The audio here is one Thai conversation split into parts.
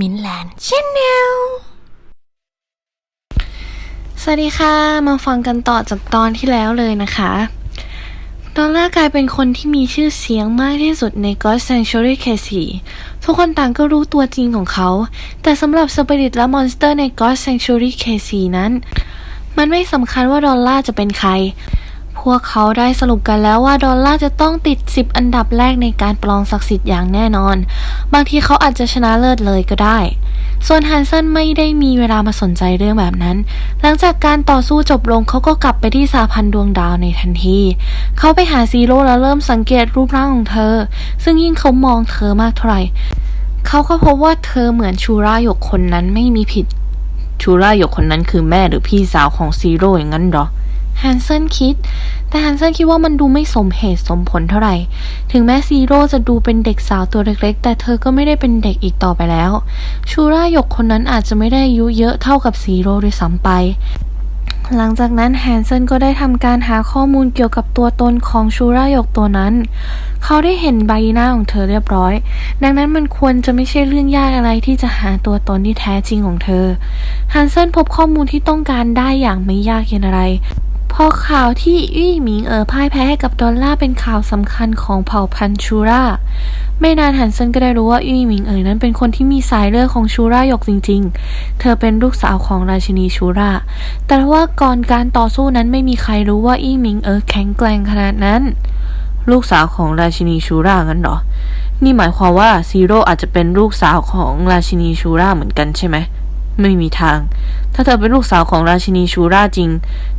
มินแลนด์ชแนลสวัสดีค่ะ มาฟังกันต่อจากตอนที่แล้วเลยนะคะ ดอลล่ากลายเป็นคนที่มีชื่อเสียงมากที่สุดใน God Sanctuary K4 ทุกคนต่างก็รู้ตัวจริงของเขา แต่สำหรับสปิริตและมอนสเตอร์ใน God Sanctuary K4 นั้น มันไม่สำคัญว่าดอลล่าจะเป็นใคร พวกเขาได้สรุปกันแล้วว่าดอลล่าจะต้องติด 10 อันดับแรกในการปลองศักดิ์สิทธิ์อย่างแน่นอน บางทีเขาอาจจะชนะเลิศเลยก็ได้ ส่วนฮันเซนไม่ได้มีเวลามาสนใจเรื่องแบบนั้น หลังจากการต่อสู้จบลงเขาก็กลับไปที่สาพันดวงดาวในทันที เขาไปหาซีโร่แล้วเริ่มสังเกตรูปร่างของเธอ ซึ่งยิ่งเขามองเธอมากเท่าไหร่เขาก็พบว่าเธอเหมือนชูราหยกคนนั้นไม่มีผิดชูราหยกคนนั้นคือแม่หรือพี่สาวของซีโร่อย่างนั้นหรอ ฮันเซนคิด แต่ฮันเซนคิดว่ามันดูไม่สมเหตุสมผลเท่าไหร่ ถึงแม้ซีโร่จะดูเป็นเด็กสาวตัวเล็กๆ แต่เธอก็ไม่ได้เป็นเด็กอีกต่อไปแล้ว ชูราหยกคนนั้นอาจจะไม่ได้อายุเยอะเท่ากับซีโร่ด้วยซ้ำไปหลังจากนั้นแฮนเซนก็ได้ทำการหาข้อมูลเกี่ยวกับตัวตนของชูราหยกตัวนั้น เขาได้เห็นใบหน้าของเธอเรียบร้อย ดังนั้นมันควรจะไม่ใช่เรื่องยากอะไรที่จะหาตัวตนที่แท้จริงของเธอฮันเซนพบข้อมูลที่ต้องการได้อย่างไม่ยากเย็นอะไร พราะข่าวที่อี้หมิงเอ๋อพ่ายแพ้ให้กับดอลลาเป็นข่าวสำคัญของเผ่าพันธุ์ชูราไม่นานฮันเซนก็ได้รู้ว่าอี้หมิงเอ๋อนั้นเป็นคนที่มีสายเลือดของชูราหยกจริง ๆ เธอเป็นลูกสาวของราชินีชูรา แต่ว่าก่อนการต่อสู้นั้นไม่มีใครรู้ว่าอี้หมิงเอ๋อแข็งแกร่งขนาดนั้น ลูกสาวของราชินีชูรางั้นเหรอ นี่หมายความว่าซีโร่อาจจะเป็นลูกสาวของราชินีชูราเหมือนกันใช่ไหม ไม่มีทาง ถ้าเธอเป็นลูกสาวของราชินีชูราจริง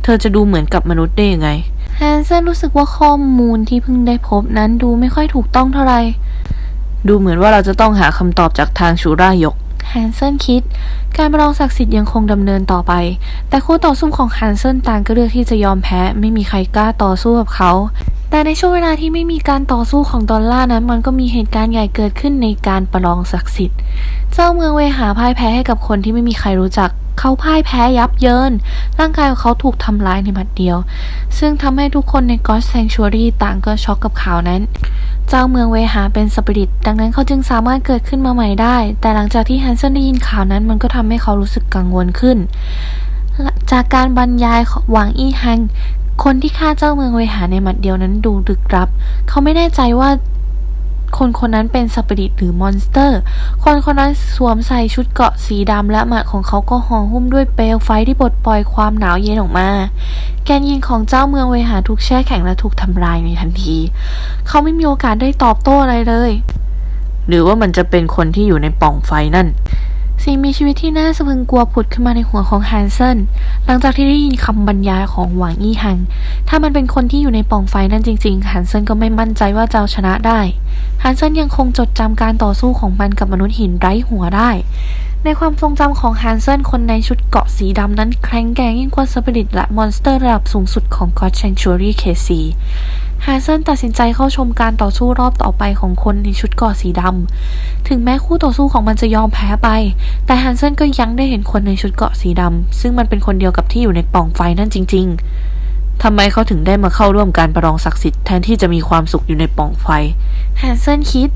เธอจะดูเหมือนกับมนุษย์ได้ยังไง แฮนเซนรู้สึกว่าข้อมูลที่เพิ่งได้พบนั้นดูไม่ค่อยถูกต้องเท่าไหร่ดูเหมือนว่าเราจะต้องหาคำตอบจากทางชูราหยกแฮนเซนคิด การประลองศักดิ์สิทธิ์ยังคงดำเนินต่อไป แต่คู่ต่อสู้ของแฮนเซนต่างก็เลือกที่จะยอมแพ้ ไม่มีใครกล้าต่อสู้กับเขา แต่ในช่วงเวลาที่ไม่มีการต่อสู้ของดอลลาร์นั้น มันก็มีเหตุการณ์ใหญ่เกิดขึ้นในการประลองศักดิ์สิทธิ์ เจ้าเมืองเวหาพ่ายแพ้ให้กับคนที่ไม่มีใครรู้จัก เขาพ่ายแพ้ยับเยิน ร่างกายของเขาถูกทำร้ายในมัดเดียว ซึ่งทำให้ทุกคนในกอ s แซงช u รีต่างก็ช็อกกับข่าวนั้น เจ้าเมืองเวหาเป็นสปิริต ดังนั้นเขาจึงสามารถเกิดขึ้นมาใหม่ได้ แต่หลังจากที่แฮนเซนได้ยินข่าวนั้น มันก็ทำให้เขารู้สึกกังวลขึ้นจากการบรรยายของหวังอี้ฮัง คนที่ฆ่าเจ้าเมืองเวหาในหมัดเดียวนั้นดูลึกลับ เขาไม่แน่ใจว่าคนคนนั้นเป็นสัปริตหรือมอนสเตอร์ คนคนนั้นสวมใส่ชุดเกราะสีดำและหมัดของเขาก็ห่อหุ้มด้วยเปลวไฟที่ปลดปล่อยความหนาวเย็นออกมา แกนยิงของเจ้าเมืองเวหาถูกแช่แข็งและถูกทำลายในทันที เขาไม่มีโอกาสได้ตอบโต้อะไรเลย หรือว่ามันจะเป็นคนที่อยู่ในป่องไฟนั่น สิ่งมีชีวิตที่น่าสะพรึงกลัวผุดขึ้นมาในหัวของฮันเซนหลังจากที่ได้ยินคำบรรยายของหวางอี้ฮัง ถ้ามันเป็นคนที่อยู่ในป่องไฟนั่นจริงๆฮันเซนก็ไม่มั่นใจว่าจะเอาชนะได้ฮันเซนยังคงจดจำการต่อสู้ของมันกับมนุษย์หินไร้หัวได้ ในความทรงจำของฮันเซนคนในชุดเกาะสีดำนั้นแข็งแกร่งยิ่งกว่าสปิริตและมอนสเตอร์ระดับสูงสุดของ God Sanctuary KC ฮันเซนตัดสินใจเข้าชมการต่อสู้รอบต่อไปของคนในชุดเกราะสีดำ ถึงแม้คู่ต่อสู้ของมันจะยอมแพ้ไป แต่ฮันเซนก็ยังได้เห็นคนในชุดเกราะสีดำ ซึ่งมันเป็นคนเดียวกับที่อยู่ในปล่องไฟนั่นจริง ๆ ทำไมเขาถึงได้มาเข้าร่วมการประลองศักดิ์สิทธิ์แทนที่จะมีความสุขอยู่ในปล่องไฟฮันเซนคิด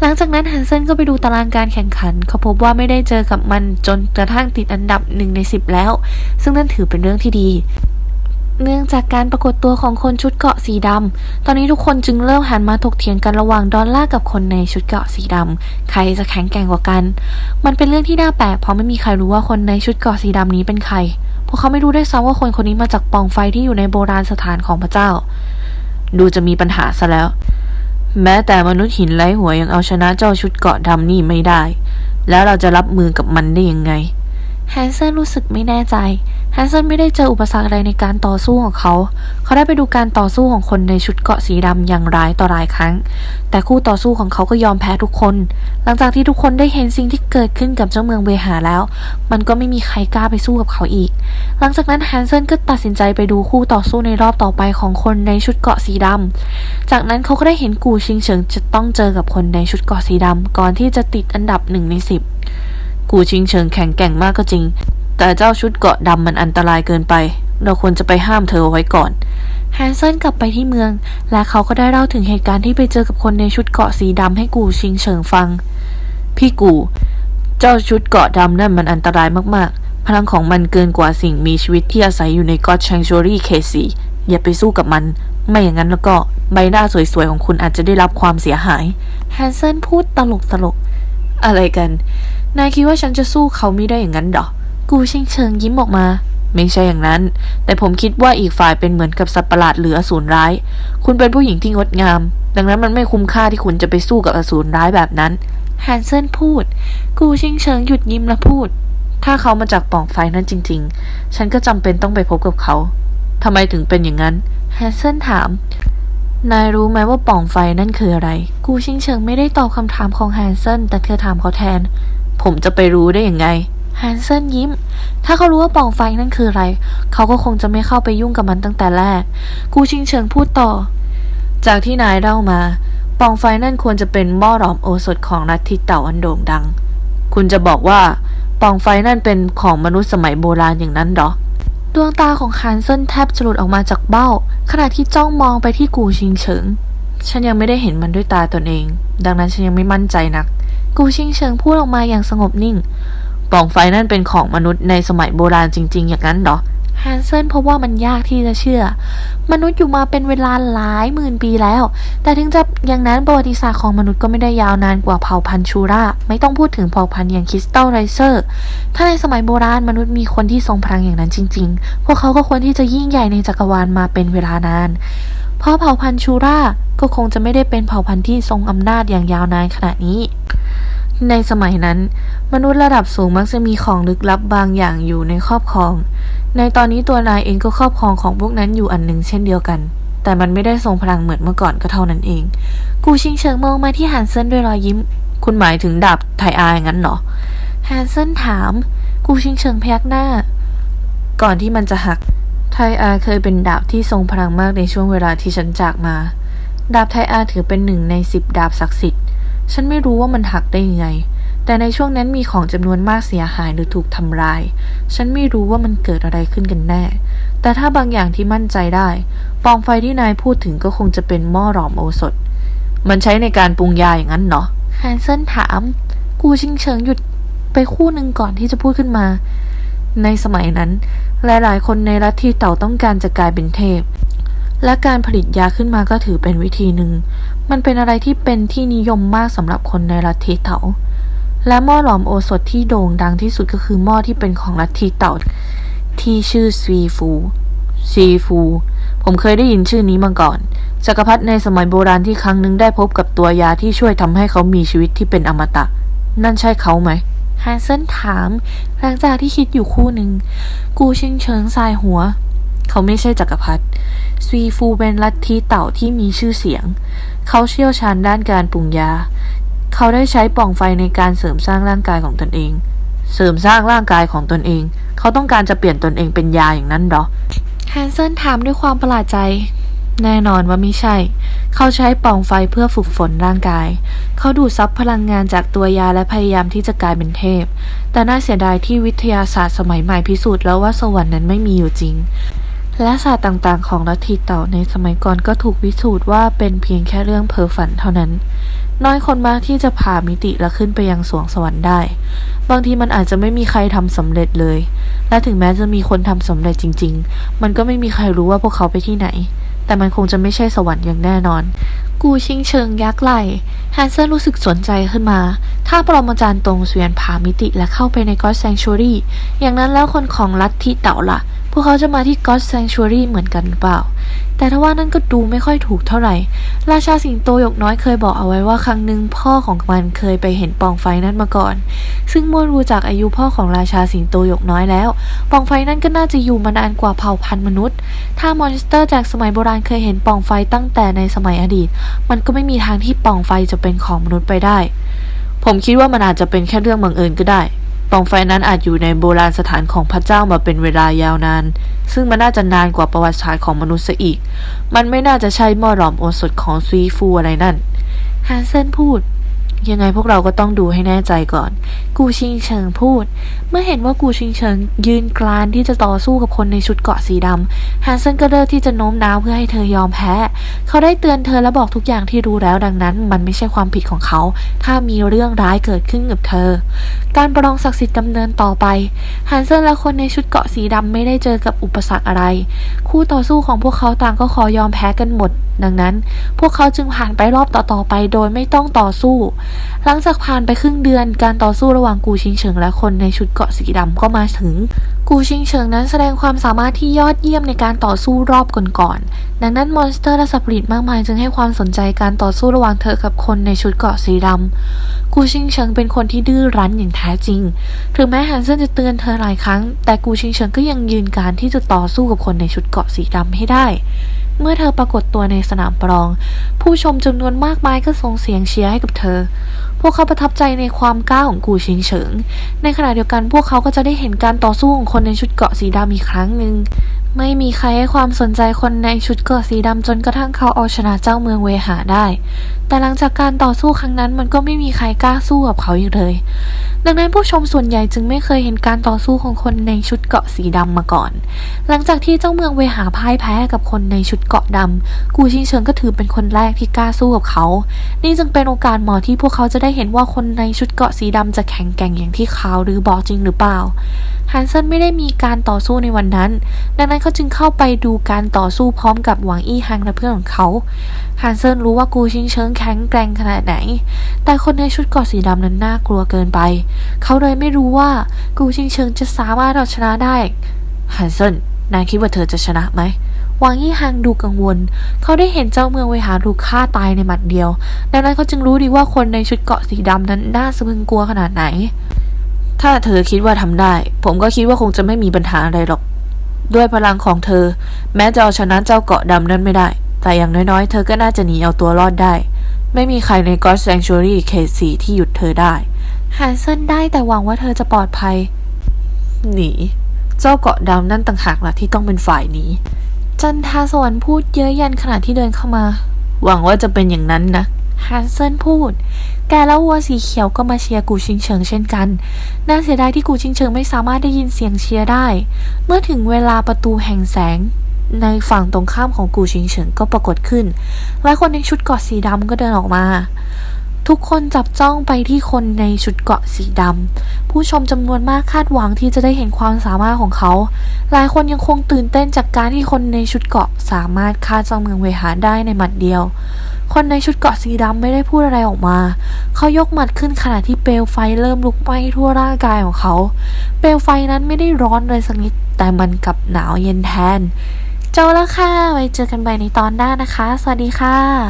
หลังจากนั้นฮันเซนก็ไปดูตารางการแข่งขัน เขาพบว่าไม่ได้เจอกับมันจนกระทั่งติดอันดับหนึ่งในสิบแล้ว ซึ่งนั่นถือเป็นเรื่องที่ดี เนื่องจากการปรากฏตัวของคนชุดเกราะสีดำ ตอนนี้ทุกคนจึงเริ่มหันมาถกเถียงกันระหว่างดอลล่ากับคนในชุดเกราะสีดำ ใครจะแข็งแกร่งกว่ากัน มันเป็นเรื่องที่น่าแปลกเพราะไม่มีใครรู้ว่าคนในชุดเกราะสีดำนี้เป็นใคร พวกเขาไม่รู้ได้วยซ้ำว่าคนคนนี้มาจากปองไฟที่อยู่ในโบราณสถานของพระเจ้า ดูจะมีปัญหาซะแล้ว แม้แต่มนุษย์หินไร้หัวยังเอาชนะเจ้าชุดเกราะดำนี่ไม่ได้ แล้วเราจะรับมือกับมันได้ยังไง แฮนเซนรู้สึกไม่แน่ใจ แฮนเซนไม่ได้เจออุปสรรคอะไรในการต่อสู้ของเขา เขาได้ไปดูการต่อสู้ของคนในชุดเกราะสีดำอย่างร้ายต่อหลายครั้ง แต่คู่ต่อสู้ของเขาก็ยอมแพ้ทุกคน หลังจากที่ทุกคนได้เห็นสิ่งที่เกิดขึ้นกับเจ้าเมืองเวหาแล้ว มันก็ไม่มีใครกล้าไปสู้กับเขาอีก หลังจากนั้นแฮนเซนก็ตัดสินใจไปดูคู่ต่อสู้ในรอบต่อไปของคนในชุดเกราะสีดำ จากนั้นเขาก็ได้เห็นกูชิงเฉิงจะต้องเจอกับคนในชุดเกราะสีดำก่อนที่จะติดอันดับหนึ่งในสิบกูชิงเฉิงแข็งแกร่งมากก็จริง แต่เจ้าชุดเกราะดำมันอันตรายเกินไป เราควรจะไปห้ามเธอเอาไว้ก่อน แฮนเซนกลับไปที่เมือง และเขาก็ได้เล่าถึงเหตุการณ์ที่ไปเจอกับคนในชุดเกราะสีดำให้กูชิงเฉิงฟัง พี่กู เจ้าชุดเกราะดำนั่นมันอันตรายมากๆ พลังของมันเกินกว่าสิ่งมีชีวิตที่อาศัยอยู่ในกอดแชงช u รี่เคซีอย่าไปสู้กับมัน ไม่อย่างนั้นแล้วก็ใบหน้าสวยๆของคุณอาจจะได้รับความเสียหาย แฮนเซนพูดตลกตลก อะไรกัน นายคิดว่าฉันจะสู้เขาไม่ได้อย่างนั้นหรอ กูชิงเชิงยิ้มออกมา ไม่ใช่อย่างนั้น แต่ผมคิดว่าอีกฝ่ายเป็นเหมือนกับสัตว์ประหลาดหรืออสูรร้าย คุณเป็นผู้หญิงที่งดงาม ดังนั้นมันไม่คุ้มค่าที่คุณจะไปสู้กับอสูรร้ายแบบนั้นแฮนเซนพูด กูชิงเชิงหยุดยิ้มและพูด ถ้าเขามาจากปล่องไฟนั้นจริง ๆ ฉันก็จำเป็นต้องไปพบกับเขาทำไมถึงเป็นอย่างนั้นแฮนเซนถาม นายรู้ไหมว่าปล่องไฟนั่นคืออะไร กูชิงเชิงไม่ได้ตอบคำถามของแฮนเซนแต่เธอถามเขาแทน ผมจะไปรู้ได้อย่างไงแฮนเซนยิ้ม ถ้าเขารู้ว่าป่องไฟนั่นคืออะไร เขาก็คงจะไม่เข้าไปยุ่งกับมันตั้งแต่แรก กูชิงเฉิงพูดต่อ จากที่นายเล่ามา ป่องไฟนั่นควรจะเป็นหม้อหลอมโอสถของลัทธิเต่าอันโด่งดัง คุณจะบอกว่าป่องไฟนั่นเป็นของมนุษย์สมัยโบราณอย่างนั้นหรอ ดวงตาของแฮนเซนแทบจะหลุดออกมาจากเบ้า ขณะที่จ้องมองไปที่กูชิงเฉิง ฉันยังไม่ได้เห็นมันด้วยตาตนเอง ดังนั้นฉันยังไม่มั่นใจนัก กูชิงเฉิงพูดออกมาอย่างสงบนิ่ง ปล่องไฟนั่นเป็นของมนุษย์ในสมัยโบราณจริง ๆ อย่างนั้นเหรอแฮนเซนพบว่ามันยากที่จะเชื่อ มนุษย์อยู่มาเป็นเวลาหลายหมื่นปีแล้ว แต่ถึงจะอย่างนั้นประวัติศาสตร์ของมนุษย์ก็ไม่ได้ยาวนานกว่าเผ่าพันธุ์ชูราไม่ต้องพูดถึงเผ่าพันธุ์อย่างคริสตัลไรเซอร์ ถ้าในสมัยโบราณมนุษย์มีคนที่ทรงพลังอย่างนั้นจริง ๆ พวกเขาก็ควรที่จะยิ่งใหญ่ในจักรวาลมาเป็นเวลานาน เพราะเผ่าพันธุ์ชูราก็คงจะไม่ได้เป็นเผ่าพันธุ์ที่ทรงอำนาจอย่างยาวนานขนาดนี้ ในสมัยนั้น มนุษย์ระดับสูงมักจะมีของลึกลับบางอย่างอยู่ในครอบครอง ในตอนนี้ตัวนายเองก็ครอบครองของพวกนั้นอยู่อันหนึ่งเช่นเดียวกัน แต่มันไม่ได้ทรงพลังเหมือนเมื่อก่อนก็เท่านั้นเอง กูชิงเฉิงมองมาที่แฮนเซนด้วยรอยยิ้ม คุณหมายถึงดาบไทอาอย่างนั้นเหรอแฮนเซนถาม กูชิงเฉิงพยักหน้า ก่อนที่มันจะหัก ไทอาเคยเป็นดาบที่ทรงพลังมากในช่วงเวลาที่ฉันจากมา ดาบไทอาถือเป็นหนึ่งในสิบดาบศักดิ์สิทธิ์ ฉันไม่รู้ว่ามันหักได้ยังไง แต่ในช่วงนั้นมีของจำนวนมากเสียหายหรือถูกทำลาย ฉันไม่รู้ว่ามันเกิดอะไรขึ้นกันแน่ แต่ถ้าบางอย่างที่มั่นใจได้ ปองไฟที่นายพูดถึงก็คงจะเป็นหม้อหลอมโอสถ มันใช้ในการปรุงยาอย่างนั้นเหรอแฮนเซนถาม กูชิงเฉิงหยุดไปคู่หนึ่งก่อนที่จะพูดขึ้นมา ในสมัยนั้น หลายๆ คนในลัทธิเต่าต้องการจะกลายเป็นเทพ และการผลิตยาขึ้นมาก็ถือเป็นวิธีหนึ่ง มันเป็นอะไรที่เป็นที่นิยมมากสำหรับคนในลัทธิเต่าและหม้อหลอมโอสถที่โด่งดังที่สุดก็คือหม้อที่เป็นของลัทธิเต่าที่ชื่อซีฟูซีฟูผมเคยได้ยินชื่อนี้มาก่อน จักรพรรดิในสมัยโบราณที่ครั้งหนึ่งได้พบกับตัวยาที่ช่วยทำให้เขามีชีวิตที่เป็นอมตะ นั่นใช่เขาไหมแฮนเซนถาม หลังจากที่คิดอยู่คู่หนึ่ง กูชิงเฉิงสายหัว เขาไม่ใช่จักรพรรดิ ซีฟูเป็นลัทธิเต่าที่มีชื่อเสียง เขาเชี่ยวชาญด้านการปรุงยา เขาได้ใช้ป่องไฟในการเสริมสร้างร่างกายของตนเอง เสริมสร้างร่างกายของตนเอง เขาต้องการจะเปลี่ยนตนเองเป็นยาอย่างนั้นหรอแฮนเซนถามด้วยความประหลาดใจ แน่นอนว่าไม่ใช่ เขาใช้ป่องไฟเพื่อฝึกฝนร่างกาย เขาดูดซับพลังงานจากตัวยาและพยายามที่จะกลายเป็นเทพ แต่น่าเสียดายที่วิทยาศาสตร์สมัยใหม่พิสูจน์แล้วว่าสวรรค์นั้นไม่มีอยู่จริง และศาสตร์ต่างๆ ของลัทธิเต่าในสมัยก่อนก็ถูกพิสูจน์ว่าเป็นเพียงแค่เรื่องเพ้อฝันเท่านั้น น้อยคนมากที่จะผ่ามิติและขึ้นไปยังสวงสวรรค์ได้ บางทีมันอาจจะไม่มีใครทำสำเร็จเลย และถึงแม้จะมีคนทำสำเร็จจริง ๆ มันก็ไม่มีใครรู้ว่าพวกเขาไปที่ไหน แต่มันคงจะไม่ใช่สวรรค์อย่างแน่นอน กูชิงเชิงยักไหลแฮนเซนรู้สึกสนใจขึ้นมา ถ้าปรมาจารย์ตรงเสวียนผ่ามิติและเข้าไปในก็อดแซงชูรี่ อย่างนั้นแล้วคนของลัทธิเต่าล่ะ พวกเขาจะมาที่ก็อดแซงชูรี่เหมือนกันหรือเปล่า แต่ถ้าว่านั่นก็ดูไม่ค่อยถูกเท่าไหร่ ราชาสิงโตหยกน้อยเคยบอกเอาไว้ว่าครั้งหนึ่งพ่อของมันเคยไปเห็นป่องไฟนั้นมาก่อน ซึ่งเมื่อรู้จากอายุพ่อของราชาสิงโตหยกน้อยแล้วป่องไฟนั้นก็น่าจะอยู่มานานกว่าเผ่าพันธุ์มนุษย์ ถ้ามอนสเตอร์จากสมัยโบราณเคยเห็นป่องไฟตั้งแต่ในสมัยอดีต มันก็ไม่มีทางที่ป่องไฟจะเป็นของมนุษย์ไปได้ ผมคิดว่ามันอาจจะเป็นแค่เรื่องบังเอิญก็ได้ ปล่องไฟนั้นอาจอยู่ในโบราณสถานของพระเจ้ามาเป็นเวลายาวนาน ซึ่งมันน่าจะนานกว่าประวัติศาสตร์ของมนุษย์อีก มันไม่น่าจะใช่หม้อหลอมโอสถของซีฟูอะไรนั่นแฮนเซนพูด ยังไงพวกเราก็ต้องดูให้แน่ใจก่อน กูชิงเฉิงพูด เมื่อเห็นว่ากูชิงเฉิงยืนกรานที่จะต่อสู้กับคนในชุดเกาะสีดำฮันเซนก็เลือกที่จะโน้มน้าวเพื่อให้เธอยอมแพ้ เขาได้เตือนเธอและบอกทุกอย่างที่รู้แล้วดังนั้น มันไม่ใช่ความผิดของเขา ถ้ามีเรื่องร้ายเกิดขึ้นกับเธอ การประลองศักดิ์สิทธิ์ดำเนินต่อไปฮันเซนและคนในชุดเกาะสีดำไม่ได้เจอกับอุปสรรคอะไร คู่ต่อสู้ของพวกเขาต่างก็ขอยอมแพ้กันหมดดังนั้นพวกเขาจึงผ่านไปรอบต่อๆไปโดยไม่ต้องต่อสู้ หลังจากผ่านไปครึ่งเดือนการต่อสู้ระหว่างกูชิงเฉิงและคนในชุดเกาะสีดำก็มาถึง กูชิงเฉิงนั้นแสดงความสามารถที่ยอดเยี่ยมในการต่อสู้รอบก่อนๆดังนั้นมอนสเตอร์และสัตว์ประหลาดมากมายจึงให้ความสนใจการต่อสู้ระหว่างเธอกับคนในชุดเกาะสีดำกูชิงเฉิงเป็นคนที่ดื้อรั้นอย่างแท้จริง ถึงแม้ฮันเซนจะเตือนเธอหลายครั้ง แต่กูชิงเฉิงก็ยังยืนการที่จะต่อสู้กับคนในชุดเกาะสีดำให้ได้ เมื่อเธอปรากฏตัวในสนามประลอง ผู้ชมจำนวนมากมายก็ส่งเสียงเชียร์ให้กับเธอ พวกเขาประทับใจในความกล้าของกูชิงเฉิง ในขณะเดียวกันพวกเขาก็จะได้เห็นการต่อสู้ของคนในชุดเกราะสีดำอีกครั้งหนึ่งไม่มีใครให้ความสนใจคนในชุดเกราะสีดำจนกระทั่งเขาเอาชนะเจ้าเมืองเวหาได้ แต่หลังจากการต่อสู้ครั้งนั้นมันก็ไม่มีใครกล้าสู้กับเขาอีกเลย ดังนั้นผู้ชมส่วนใหญ่จึงไม่เคยเห็นการต่อสู้ของคนในชุดเกราะสีดำมาก่อน หลังจากที่เจ้าเมืองเวหาพ่ายแพ้กับคนในชุดเกราะดำกูชิงเฉิงก็ถือเป็นคนแรกที่กล้าสู้กับเขา นี่จึงเป็นโอกาสเหมาะที่พวกเขาจะได้เห็นว่าคนในชุดเกราะสีดำจะแข็งแกร่งอย่างที่เขาหรือบอกจริงหรือเปล่าฮันเซนไม่ได้มีการต่อสู้ในวันนั้น ดังนั้นเขาจึงเข้าไปดูการต่อสู้พร้อมกับหวังอี้ฮังและเพื่อนของเขาฮันเซนรู้ว่ากูชิงเฉิงแข็งแกร่งขนาดไหน แต่คนในชุดเกราะสีดำนั้นน่ากลัวเกินไปเขาเลยไม่รู้ว่ากูชิงเฉิงจะสามารถเอาชนะได้ฮันเซนนายคิดว่าเธอจะชนะไหมวังยี่ฮังดูกังวล เขาได้เห็นเจ้าเมืองเวหาถูกฆ่าตายในหมัดเดียว ดังนั้นเขาจึงรู้ดีว่าคนในชุดเกาะสีดำนั้นน่าสะพึงกลัวขนาดไหน ถ้าเธอคิดว่าทำได้ ผมก็คิดว่าคงจะไม่มีปัญหาอะไรหรอก ด้วยพลังของเธอ แม้จะเอาชนะเจ้าเกาะดำนั้นไม่ได้ แต่อย่างน้อยๆ เธอก็น่าจะหนีเอาตัวรอดได้ ไม่มีใครใน God Sanctuary เขตสีที่หยุดเธอได้ ฮันเซนได้แต่หวังว่าเธอจะปลอดภัย หนี เจ้าเกาะดำนั่นต่างหากล่ะที่ต้องเป็นฝ่ายหนีจันทาสวรรค์พูดเย้ยยันขณะที่เดินเข้ามา หวังว่าจะเป็นอย่างนั้นนะฮันเซนพูด แกแล้ววัวสีเขียวก็มาเชียร์กูชิงเฉิงเช่นกัน น่าเสียดายที่กูชิงเฉิงไม่สามารถได้ยินเสียงเชียร์ได้ เมื่อถึงเวลาประตูแห่งแสง ในฝั่งตรงข้ามของกูชิงเฉิงก็ปรากฏขึ้น และคนในชุดกราะสีดำก็เดินออกมา ทุกคนจับจ้องไปที่คนในชุดเกาะสีดำผู้ชมจำนวนมากคาดหวังที่จะได้เห็นความสามารถของเขา หลายคนยังคงตื่นเต้นจากการที่คนในชุดเกาะสามารถฆ่าเจ้าเมืองเวหาได้ในหมัดเดียว คนในชุดเกาะสีดำไม่ได้พูดอะไรออกมา เขายกหมัดขึ้นขณะที่เปลวไฟเริ่มลุกไหม้ทั่วร่างกายของเขา เปลวไฟนั้นไม่ได้ร้อนเลยสักนิด แต่มันกลับหนาวเย็นแทน เจ้าแล้วค่ะไว้เจอกันใหม่ในตอนหน้านะคะ สวัสดีค่ะ